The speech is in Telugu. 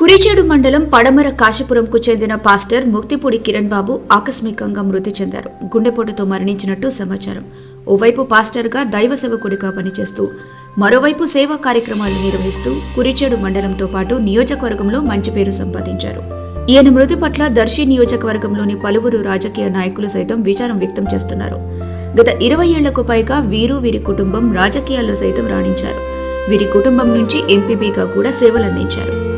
కురిచేడు మండలం పడమర కాశీపురంకు చెందిన పాస్టర్ ముక్తిపూడి కిరణ్ బాబు ఆకస్మికంగా మృతి చెందారు. గుండెపోటుతో మరణించినట్టు సమాచారం. ఓవైపు పాస్టర్గా దైవ సేవకుడిగా పనిచేస్తూ మరోవైపు సేవా కార్యక్రమాలు నిర్వహిస్తూ కురిచేడు మండలంతో పాటు నియోజకవర్గంలో మంచి పేరు సంపాదించారు. ఈయన మృతి పట్ల దర్శి నియోజకవర్గంలోని పలువురు రాజకీయ నాయకులు సైతం విచారం వ్యక్తం చేస్తున్నారు. గత ఇరవై ఏళ్ళకు పైగా వీరు వీరి కుటుంబం రాజకీయాల్లో సైతం రాణించారు. వీరి కుటుంబం నుంచి ఎంపీపీగా కూడా సేవలందించారు.